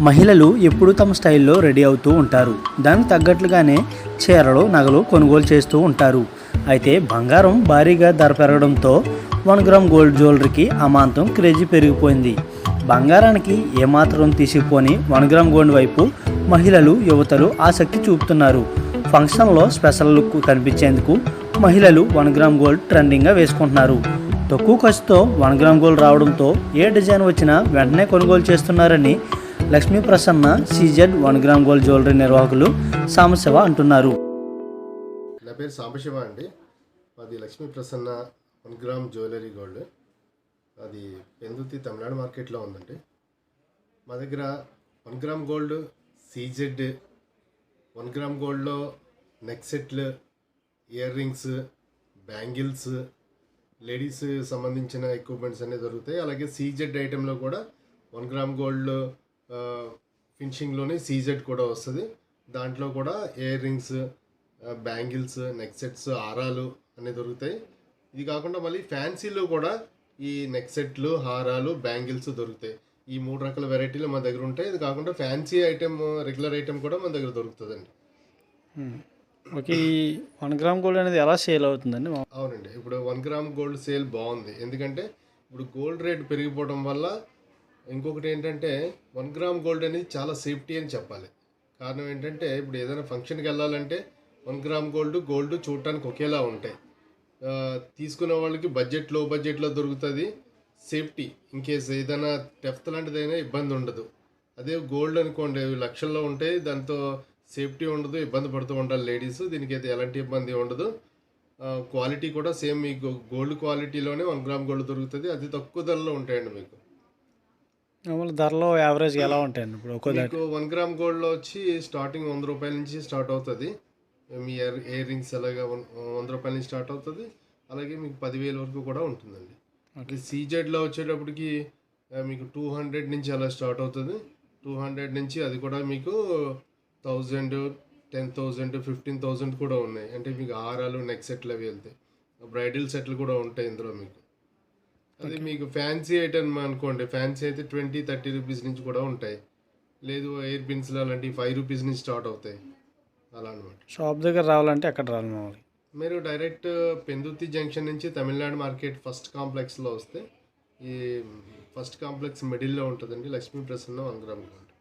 మహిళలు ఎప్పుడూ తమ స్టైల్లో రెడీ అవుతూ ఉంటారు. దానికి తగ్గట్లుగానే చీరలు నగలు కొనుగోలు చేస్తూ ఉంటారు. అయితే బంగారం భారీగా ధర పెరగడంతో వన్ గ్రామ్ గోల్డ్ జ్యువెలరీకి అమాంతం క్రేజీ పెరిగిపోయింది. బంగారానికి ఏమాత్రం తీసుకుపోని వన్ గ్రామ్ గోల్డ్ వైపు మహిళలు యువతలు ఆసక్తి చూపుతున్నారు. ఫంక్షన్లో స్పెషల్ లుక్ కనిపించేందుకు మహిళలు వన్ గ్రామ్ గోల్డ్ ట్రెండింగ్గా వేసుకుంటున్నారు. తక్కువ ఖర్చుతో వన్ గ్రామ్ గోల్డ్ రావడంతో ఏ డిజైన్ వచ్చినా వెంటనే కొనుగోలు చేస్తున్నారని Lakshmi Prasanna CZ one gram gold jewellery నిర్వాహకులు సాంబశివ అంటున్నారు. నా పేరు సాంబశివ అండి. అది Lakshmi Prasanna one gram jewellery gold. అది పెందుతి తమిళనాడు మార్కెట్లో ఉందండి. మా దగ్గర one gram gold CZ one gram గోల్డ్లో నెక్ సెట్లు ఇయర్ రింగ్స్ బ్యాంగిల్స్ లేడీస్ సంబంధించిన ఎక్విప్మెంట్స్ అనేవి దొరుకుతాయి. అలాగే సీజెడ్ ఐటెంలో కూడా వన్ గ్రామ్ గోల్డ్ ఫినిషింగ్లోనే సీజెడ్ కూడా వస్తుంది. దాంట్లో కూడా ear rings bangles neck sets హారాలు అన్నీ దొరుకుతాయి. ఇది కాకుండా మళ్ళీ ఫ్యాన్సీలో కూడా ఈ నెక్ సెట్లు హారాలు బ్యాంగిల్స్ దొరుకుతాయి. ఈ మూడు రకాల వెరైటీలు మన దగ్గర ఉంటాయి. ఇది కాకుండా ఫ్యాన్సీ ఐటెం రెగ్యులర్ ఐటెం కూడా మన దగ్గర దొరుకుతుందండి. ఓకే ఈ వన్ గ్రామ్ గోల్డ్ అనేది ఎలా సేల్ అవుతుందండి? అవునండి. ఇప్పుడు వన్ గ్రామ్ గోల్డ్ సేల్ బాగుంది. ఎందుకంటే ఇప్పుడు గోల్డ్ రేట్ పెరిగిపోవడం వల్ల ఇంకొకటి ఏంటంటే వన్ గ్రామ్ గోల్డ్ అనేది చాలా సేఫ్టీ అని చెప్పాలి. కారణం ఏంటంటే ఇప్పుడు ఏదైనా ఫంక్షన్కి వెళ్ళాలంటే వన్ గ్రామ్ గోల్డ్ గోల్డ్ చూడటానికి ఒకేలా ఉంటాయి. తీసుకున్న తీసుకునే వాళ్ళకి బడ్జెట్లో బడ్జెట్లో దొరుకుతుంది. సేఫ్టీ ఇన్ కేస్ ఏదైనా టెఫ్త్ లాంటిదైనా ఇబ్బంది ఉండదు. అదే గోల్డ్ అనుకోండి లక్షల్లో ఉంటాయి. దాంతో సేఫ్టీ ఉండదు ఇబ్బంది పడుతూ ఉండాలి లేడీస్. దీనికి అయితే ఎలాంటి ఇబ్బంది ఉండదు. క్వాలిటీ కూడా సేమ్ మీకు గోల్డ్ క్వాలిటీలోనే వన్ గ్రామ్ గోల్డ్ దొరుకుతుంది. అతి తక్కువ ధరలో ఉంటాయండి మీకు. మామూలు ధరలో యావరేజ్ ఎలా ఉంటాయండి ఇప్పుడు ఒక్కో మీకు వన్ గ్రామ్ గోల్డ్లో వచ్చి స్టార్టింగ్ వంద రూపాయల నుంచి స్టార్ట్ అవుతుంది. మీ ఇయర్ ఇయర్ రింగ్స్ అలాగా వంద రూపాయల నుంచి స్టార్ట్ అవుతుంది. అలాగే మీకు పదివేల వరకు కూడా ఉంటుందండి. ఓకే సీజెడ్లో వచ్చేటప్పటికి మీకు టూ హండ్రెడ్ నుంచి అలా స్టార్ట్ అవుతుంది. టూ హండ్రెడ్ నుంచి అది కూడా మీకు thousand ten thousand fifteen thousand కూడా ఉన్నాయి. అంటే మీకు హారాలు నెక్ సెట్లు అవి వెళ్తాయి బ్రైడల్ సెట్లు కూడా ఉంటాయి ఇందులో మీకు. అది మీకు ఫ్యాన్సీ ఐటమ్ అనుకోండి. ఫ్యాన్సీ అయితే ట్వంటీ థర్టీ రూపీస్ నుంచి కూడా ఉంటాయి. లేదు ఎయిర్ పిన్స్లు అలాంటివి ఫైవ్ రూపీస్ నుంచి స్టార్ట్ అవుతాయి. అలా అనమాట షాప్ దగ్గర రావాలంటే ఎక్కడ రావాలి మామూలు మీరు డైరెక్ట్ పెందుర్తి జంక్షన్ నుంచి తమిళనాడు మార్కెట్ ఫస్ట్ కాంప్లెక్స్లో వస్తే ఈ ఫస్ట్ కాంప్లెక్స్ మిడిల్లో ఉంటుందండి Lakshmi Prasanna one gram gold